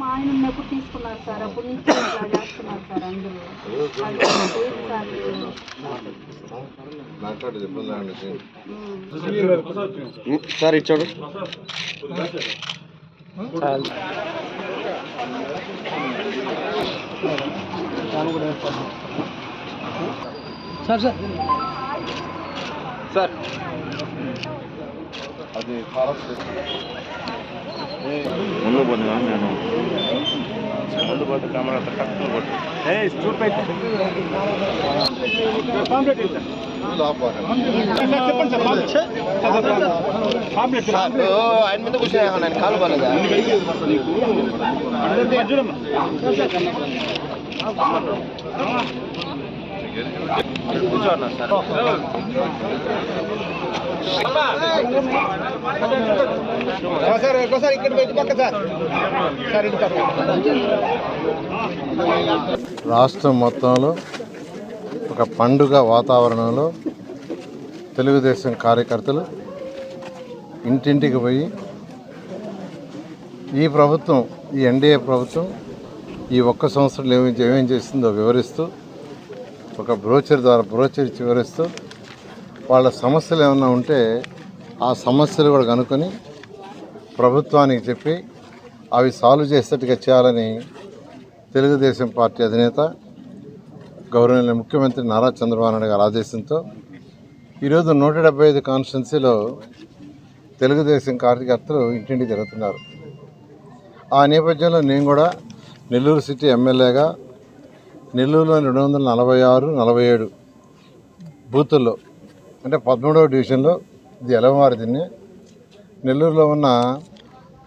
మా ఆయన ఉన్నప్పుడు తీసుకున్నారు సార్. అప్పటి నుంచి ఇట్లా చేస్తున్నారు సార్ అందరూ. సార్ ఇచ్చాడు. Sir sir. సార్. అది ఫారెస్ట్. ముందు పోతున్నా నేను ముందు పోతే కెమెరా కరెక్ట్ కొట్టు ఏ స్టూట్ ఆయన మీద కూర్చొని నేను కాలు బాగాలేదా కూర్చోన్నా సార్ సార్ ఒకసారి ఇక్కడ పెట్టి పక్క సార్ సార్ ఇటు పక్క రాష్ట్రం మొత్తంలో ఒక పండుగ వాతావరణంలో తెలుగుదేశం కార్యకర్తలు ఇంటింటికి పోయి ఈ ప్రభుత్వం ఈ ఎన్డీఏ ప్రభుత్వం ఈ ఒక్క సంవత్సరంలో ఏమి ఏమేం చేసిందో వివరిస్తూ ఒక బ్రోచర్ ద్వారా బ్రోచర్ ఇచ్చి వివరిస్తూ వాళ్ళ సమస్యలు ఏమైనా ఉంటే ఆ సమస్యలు కూడా కనుక్కొని ప్రభుత్వానికి చెప్పి అవి సాల్వ్ చేసేట్టుగా చేయాలని తెలుగుదేశం పార్టీ అధినేత గౌరవనీయ ముఖ్యమంత్రి నారా చంద్రబాబు నాయుడు గారి ఆదేశంతో ఈరోజు నూట డెబ్బై ఐదు కాన్స్టిట్యున్సీలో తెలుగుదేశం కార్యకర్తలు ఇంటింటి తిరుగుతున్నారు ఆ నేపథ్యంలో నేను కూడా నెల్లూరు సిటీ ఎమ్మెల్యేగా నెల్లూరులో రెండు వందల నలభై ఆరు నలభై ఏడు బూతుల్లో అంటే పదమూడవ డివిజన్లో ఇది ఎలవారిదిని నెల్లూరులో ఉన్న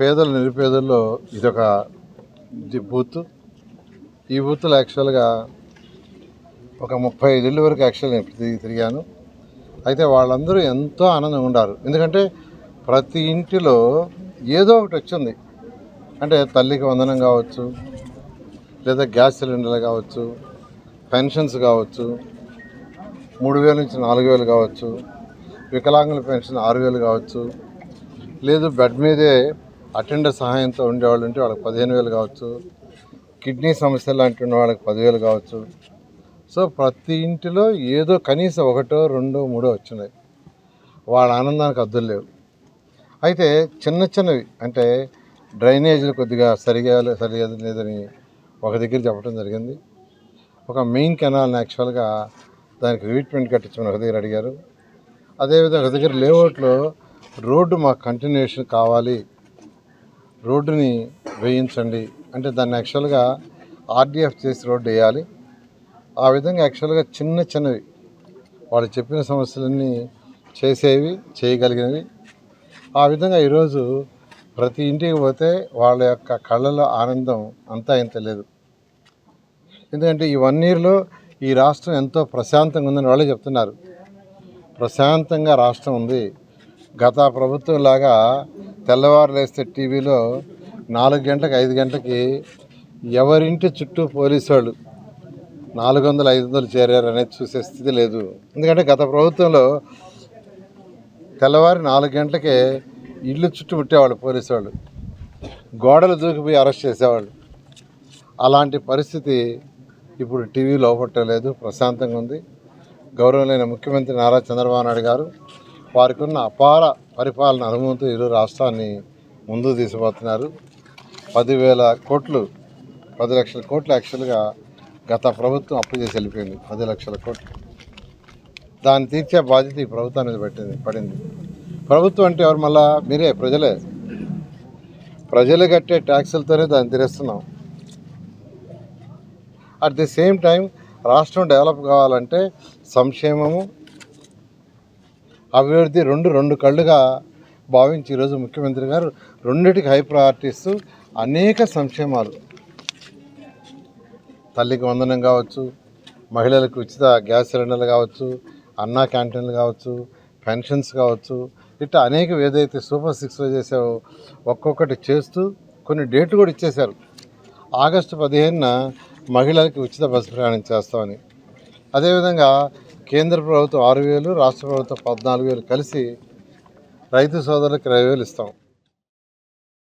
పేదల నిరుపేదల్లో ఇదొక బూత్. ఈ బూత్లో యాక్చువల్గా ఒక ముప్పై ఐదేళ్ళ వరకు యాక్చువల్ నేను తిరిగి తిరిగాను. అయితే వాళ్ళందరూ ఎంతో ఆనందంగా ఉండారు. ఎందుకంటే ప్రతి ఇంటిలో ఏదో ఒకటి వచ్చింది. అంటే తల్లికి వందనం కావచ్చు లేదా గ్యాస్ సిలిండర్లు కావచ్చు పెన్షన్స్ కావచ్చు మూడు వేల నుంచి నాలుగు వేలు కావచ్చు వికలాంగుల పెన్షన్ ఆరు వేలు కావచ్చు లేదు బెడ్ మీదే అటెండర్ సహాయంతో ఉండేవాళ్ళు ఉంటే వాళ్ళకి పదిహేను వేలు కావచ్చు కిడ్నీ సమస్యలు లాంటి ఉన్న వాళ్ళకి పదివేలు కావచ్చు. సో ప్రతి ఇంటిలో ఏదో కనీసం ఒకటో రెండో మూడో వచ్చినాయి. వాళ్ళ ఆనందానికి అద్దులు లేవు. అయితే చిన్న చిన్నవి అంటే డ్రైనేజీలు కొద్దిగా సరిగా సరిగా లేదని ఒక దగ్గర చెప్పడం జరిగింది. ఒక మెయిన్ కెనాల్ని యాక్చువల్గా దానికి రీట్మెంట్ కట్టించమని ఒక దగ్గర అడిగారు. అదేవిధంగా ఒక దగ్గర లేఅవుట్లో రోడ్డు మాకు కంటిన్యూషన్ కావాలి. రోడ్డుని వేయించండి. అంటే దాన్ని యాక్చువల్గా ఆర్డీఎఫ్ చేసి రోడ్డు వేయాలి. ఆ విధంగా యాక్చువల్గా చిన్న చిన్నవి వాళ్ళు చెప్పిన సమస్యలన్నీ చేసేవి చేయగలిగినవి. ఆ విధంగా ఈరోజు ప్రతి ఇంటికి పోతే వాళ్ళ యొక్క కళ్ళలో ఆనందం అంతా ఇంత లేదు. ఎందుకంటే ఈ వన్ ఇయర్లో ఈ రాష్ట్రం ఎంతో ప్రశాంతంగా ఉందని వాళ్ళే చెప్తున్నారు. ప్రశాంతంగా రాష్ట్రం ఉంది. గత ప్రభుత్వం లాగా తెల్లవారు లేస్తే టీవీలో నాలుగు గంటలకు ఐదు గంటలకి ఎవరింటి చుట్టూ పోలీసు వాళ్ళు నాలుగు వందలు ఐదు వందలు చేరారు అనేది చూసే స్థితి లేదు. ఎందుకంటే గత ప్రభుత్వంలో తెల్లవారి నాలుగు గంటలకే ఇల్లు చుట్టూ పుట్టేవాళ్ళు పోలీసు వాళ్ళు. గోడలు దూకిపోయి అరెస్ట్ చేసేవాళ్ళు. అలాంటి పరిస్థితి ఇప్పుడు టీవీ లోపట్టలేదు ప్రశాంతంగా ఉంది. గౌరవమైన ముఖ్యమంత్రి నారా చంద్రబాబు నాయుడు గారు వారికి ఉన్న అపార పరిపాలన అనుభవంతో ఇరు రాష్ట్రాన్ని ముందుకు తీసుకుపోతున్నారు. పదివేల కోట్లు పది లక్షల కోట్లు యాక్చువల్గా గత ప్రభుత్వం అప్పు చేసి వెళ్ళిపోయింది. పది లక్షల కోట్లు. దాన్ని తీర్చే బాధ్యత ఈ ప్రభుత్వం మీద పెట్టింది పడింది. ప్రభుత్వం అంటే ఎవరు? మళ్ళా మీరే ప్రజలే. ప్రజలు కట్టే ట్యాక్సులతోనే దాన్ని తీరేస్తున్నాం. అట్ ది సేమ్ టైం రాష్ట్రం డెవలప్ కావాలంటే సంక్షేమము అభివృద్ధి రెండు రెండు కళ్ళుగా భావించి ఈరోజు ముఖ్యమంత్రి గారు రెండిటికి హై ప్రయారిటీ ఇస్తూ అనేక సంక్షేమాలు. తల్లికి వందనం కావచ్చు మహిళలకు ఉచిత గ్యాస్ సిలిండర్లు కావచ్చు అన్నా క్యాంటీన్లు కావచ్చు పెన్షన్స్ కావచ్చు ఇట్లా అనేక ఏదైతే సూపర్ సిక్స్లో చేసావో ఒక్కొక్కటి చేస్తూ కొన్ని డేట్లు కూడా ఇచ్చేశారు. ఆగస్టు పదిహేనున మహిళలకి ఉచిత బస్సు ప్రయాణం చేస్తామని. అదేవిధంగా కేంద్ర ప్రభుత్వం ఆరు వేలు రాష్ట్ర ప్రభుత్వం పద్నాలుగు వేలు కలిసి రైతు సోదరులకు ఇరవై వేలు ఇస్తాం.